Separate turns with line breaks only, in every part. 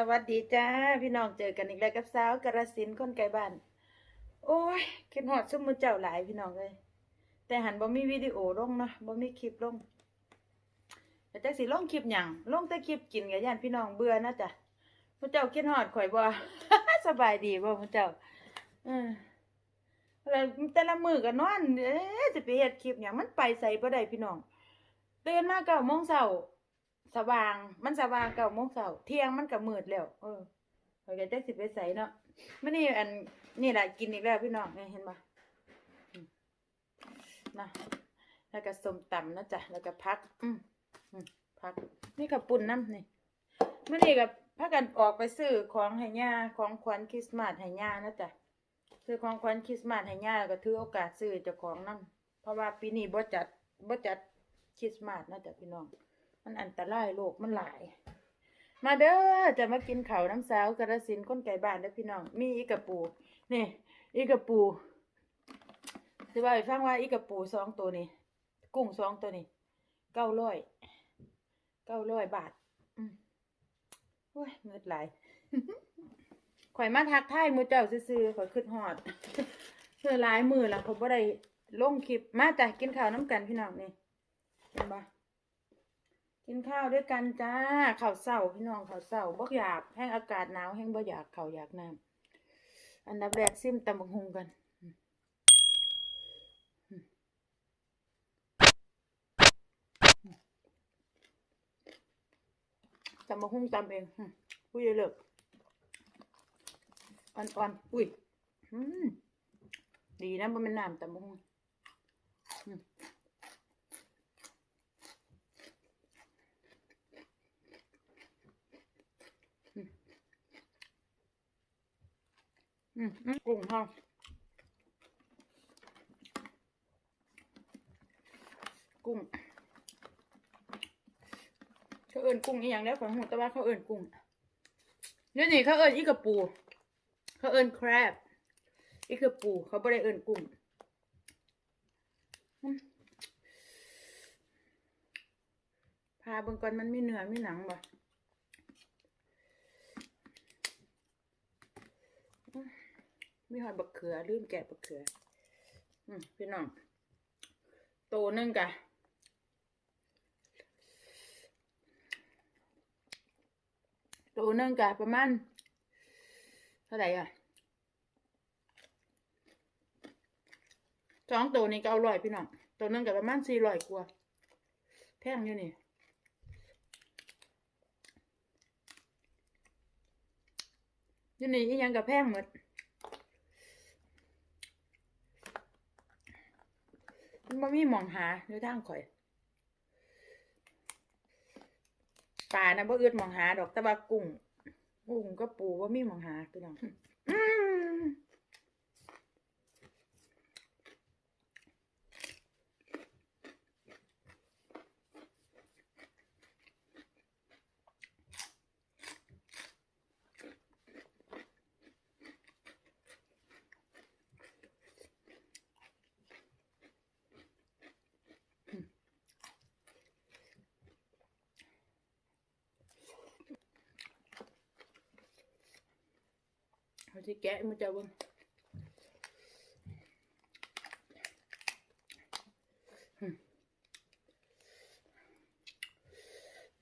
สวัสดีจ้า พี่น้องเจอกันอีกแล้วกับสาวกระสินคนไกลบ้าน โอ้ยคิดฮอดซุมมือเจ้าหลายพี่น้องเลยแต่หันบ่มีวิดีโอลงเนาะบ่มีคลิปลงแต่จักสิลงคลิปหยังลงแต่คลิปกินกับย่านพี่น้องเบื่อนะจ้ะมือเจ้าคิดฮอดข่อยบ่สบายดีบ่มือเจ้าออแล้วแต่ละมือก็นอนเอ๊ะจะไปเฮ็ดคลิปหยังมันไปใส่บ่ได้พี่น้องตื่นมาเก้าโมงเช้า สว่างมันสว่างเก้าโมงเช้าเที่ยงมันก็มืดแล้วเออข่อยก็จักสิไปใส่เนาะมื้อนี้อันนี่แหละกินอีกแล้วพี่น้องเห็นบ่อืมนะแล้วก็สมตำนะจ๊ะแล้วก็พัก อืมพัก นี่กับปุ่นน้ำนี่มื้อนี้กับพากันออกไปซื้อของให้ย่าของขวัญคริสต์มาสให้ย่านะจ๊ะซื้อของขวัญคริสต์มาสให้ย่าแล้วก็ถือโอกาสซื้อเจ้าของนํเพราะว่าปีนี้บ่จัดบ่จัดคริสต์มาสนะจ๊ะพี่น้อง มันอันตรายโลกมันหลาย มาเด้อจะมากินข้าวน้ำสาวกระสินธุ์คนไก่บ้านเด้อพี่น้อง มีอีกระปูนี่อีกระปูสิว่าฟังว่าอีกระปูสองตัวนี้กุ้งสองตัวนี้เก้าร้อยเก้าร้อยบาทอืมโอ้ยเงิดหลายข่อยมาทักทายหมูเจ้าซื่อข่อยขึ้นฮอดเพื่อหลายมือแล้วผมบ่ได้ลงคลิปมาจ้ะกินข้าวน้ำกันพี่น้องนี่เห็นบ่ กินข้าวด้วยกันจ้าข้าวเศร้าพี่น้องข้าวเศร้าบ่อยากแห้งอากาศหนาวแห้งบ่อยากข้าวอยากน้ำอันดับแรกซิมตำบักหุงกันตำบักหุงตำเองอุ้ยอย่าเลิกอ่อนๆอุ้ยดีนะบ่แมันน้ำตำบักหุงอืม อืมกุ้งค่ะกุ้งเขาเอิ้นกุ้งอีหยังแล้วของหูแต่ว่าเขาเอิ้นกุ้งเดี๋ยวนี้เขาเอิ้นอีกระปู เขาเอิ้น crab อีกระปู เขาไม่ได้เอิ้นกุ้งพาเบิ่งก่อนมันมีเนื้อมีหนังบ่ มีหอยบักเขือลืมแกะบักเขือ อืมพี่น้องโตนึงกะโตนึงกะประมาณเท่าไหร่อะสองตัวนี้ก็เอาร้อยพี่น้องตัวนึงกะประมาณสี่ร้อยกว่าแพงอยู่นี่อยู่นี่อีหยังกับแพงหมด มันบ่มีหมองหาในทางข่อยป่านะบ่อึดหมองหาดอกแต่ว่ากุ้งกุ้งก็ปูบ่มีหมองหาพี่น้องอืมเอา ที่แกะมันจะเบิ่ง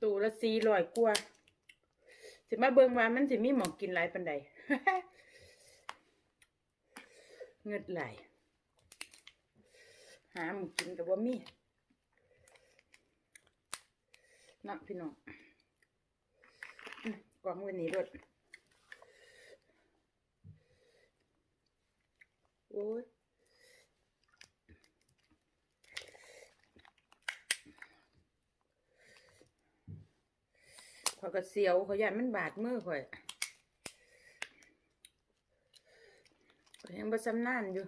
ตัวละสี่ร้อยกว่าสิมาเบิ่งว่ามันสิมีหมองกินหลายปานใดเงิดไหลายหาหมูกินกับว่ามีนะพี่น้องกล่องวันนี้รถ โอ้ยขอยก็เสียวเขายันมันบาดมือข่อยยังบ่สำนานอยู่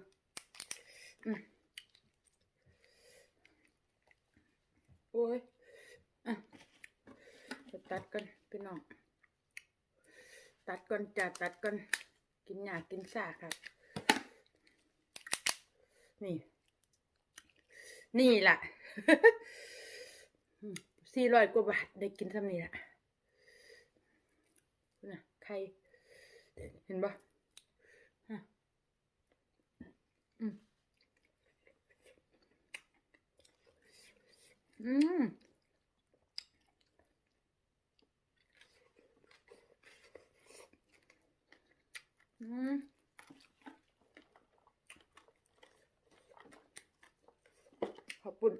โอ้ยอะตัดกันพี่น้อง ตัดก่อนจ้ะตัดก่อน กินหยากินซ่าครับ นี่ นี่แหละสี่ร้อยกว่าบาทได้กินซ้ำนี่ล่ะนะไข่เห็นปะฮะอืมอืมอืม ขอบคุณ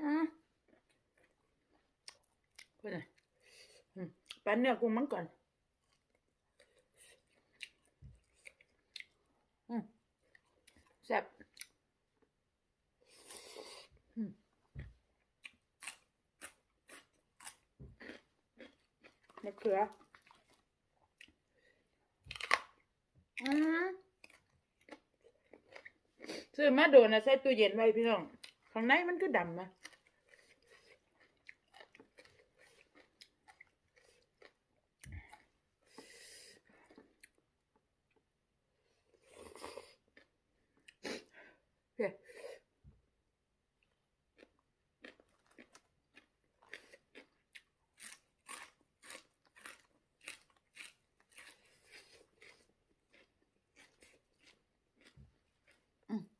อืมเพื่อนอืมปั้นเนื้อกุ้งมันก่อนอืมแซ่บอืมมะเขืออืมซื้อมาโดนนะใส่ตู้เย็นไว้พี่น้อง ข้างในมันก็ดำนะ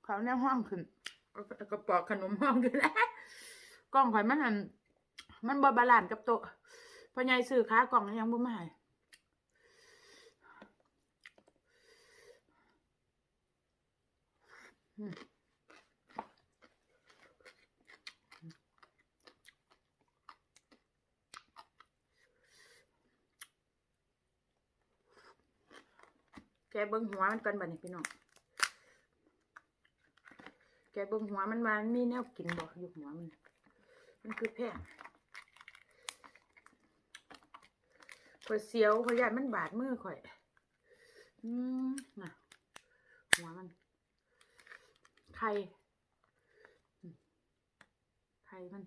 เขาแน่ห้องขึ้นเอากระปอกขนมห้องขึ้นแล้วกล้องข่อยมันอันมันบ่บาลานซ์กับโต๊ะพ่อใหญ่ซื้อค้ากล่องยังบ่มาให้อืมแกเบิ่งหัวมันก่อนบัดนี้พี่น้อง แกเบิ่งหัวมันมามันมีแนวกินบ่อยู่หัวมัน มันคือแพงข่อยเสียวข่อยยานมันบาดมือข่อย อืมน่ะ หัวมันไข่ไข่มัน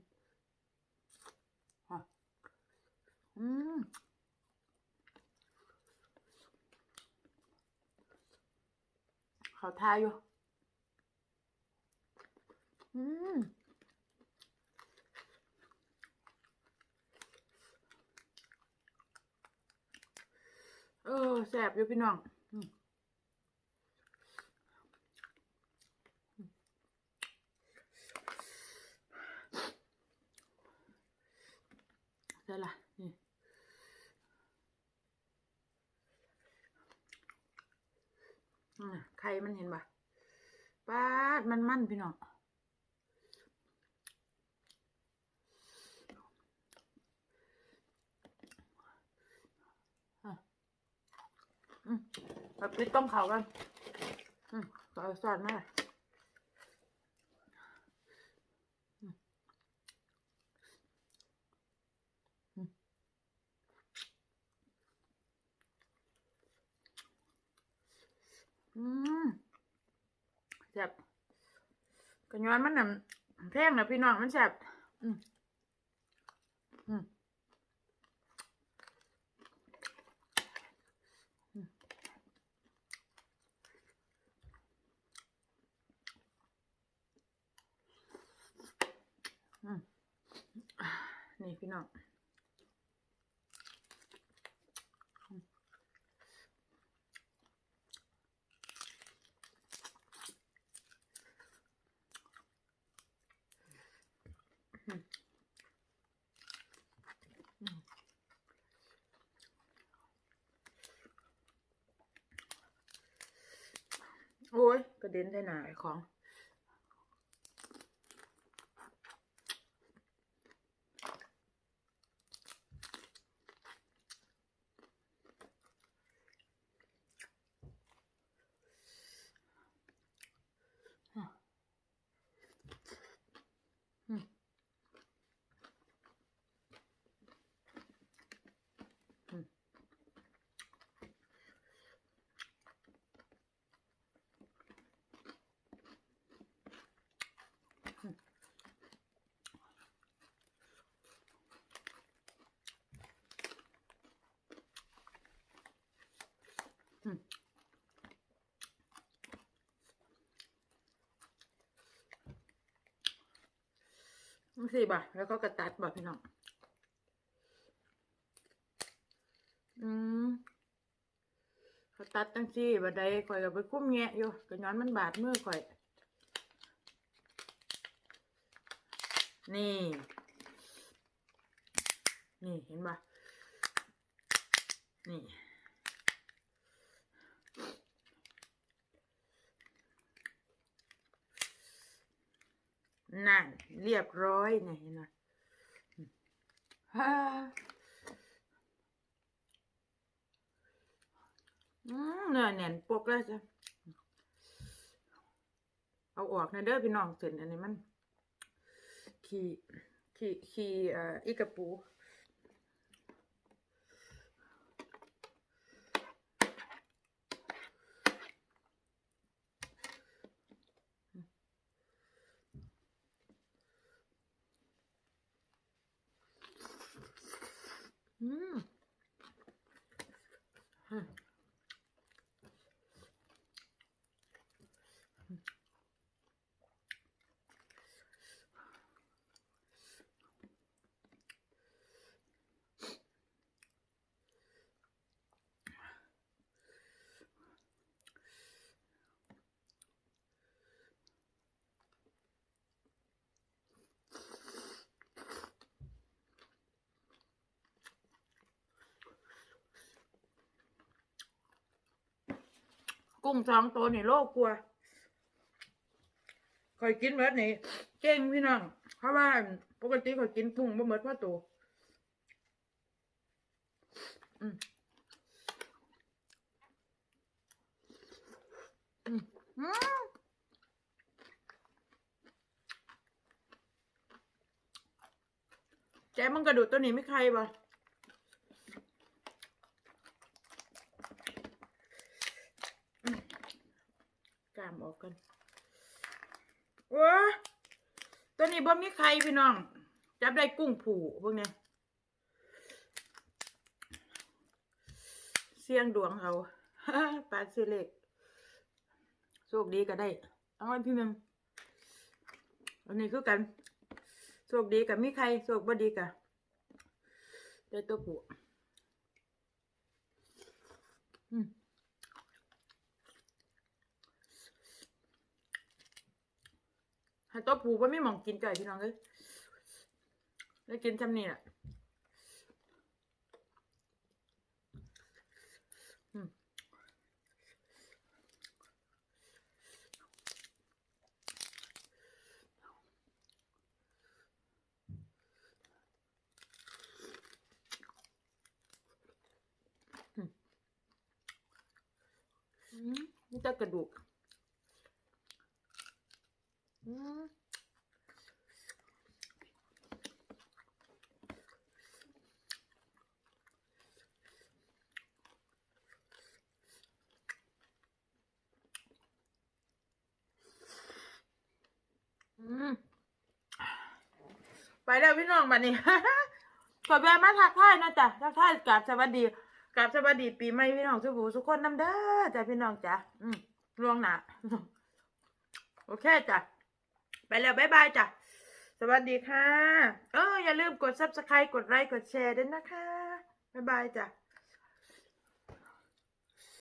อืมเขาทาอยู่ อืมเออแสบอยู่พี่น้องอืมได้ละนี่ไข่มันเห็นปะปาดมันมันพี่น้อง อืม แบบพริกต้มเขากันอืมก็เอาซอสมาเลยอืมแซ่บกระย้อนมันน่ะแพงนะพี่น้องมันแซ่บอืมอืม อืมนี่ พี่น้องโอ้ยกระเด็นได้หนาไอ้ของ อืมอืม สี่บ่ะแล้วก็กระตัดบ่ะพี่น้อง อืมเขาตัดตั้งสี่บัดใดข่อยก็ไปคุ้มแงะอยู่ก็ย้อนมันบาดมือข่อย นี่ นี่เห็นปะนี่ นั่น เรียบร้อยเนี่ยเห็นไหมฮ่าอืมเนื้อแน่นปกแล้วจ้ะเอาออกนะเด้อพี่น้องเสร็จอันนี้มัน ขี่ขี่ขี่อ่ออีกระปู อืมอืม กุ้งสองตัวนี่โลกกลัวคอยกินเบิดนี่เก่งพี่น้องเพราะว่าปกติคอยกินกุ้งบ่เบิดพ่อตัวอืมอืมแจมันกระดูดตัวนี้ไม่ใครบ่ กามออกกันโอ้ตัวนี้บ่มีใครพี่น้อง จับได้กุ้งผูพวกเนี้ยเสี่ยงดวงเอาปลาซื้อเล็กโชคดีก็ได้ เอาไว้พี่มึงอันนี้คือกันโชคดีกับมีใครโชคบ่ดีกับได้ตัวผูอืม ให้ตัวผูว่าไม่หมองกินไก่พี่น้องเลยได้กินจำนี่แหละอืมอืมอืมนี่จะกระดูก อืมอืม ไปแล้วพี่น้องบัดนี้ ขอแวะมาทักทายนะจ๊ะทักทายกราบสวัสดีกราบสวัสดีปีใหม่พี่น้องสุภูสุกคนน้ำเด้อจ้ะพี่น้องจ้ะอืมล่วงหน้าโอเคจ้ะไปแล้วบ๊ายบายจ้ะสวัสดีค่ะ เอออย่าลืมกด subscribe กดไลค์กดแชร์ด้วยนะคะบ๊ายบายจ้ะ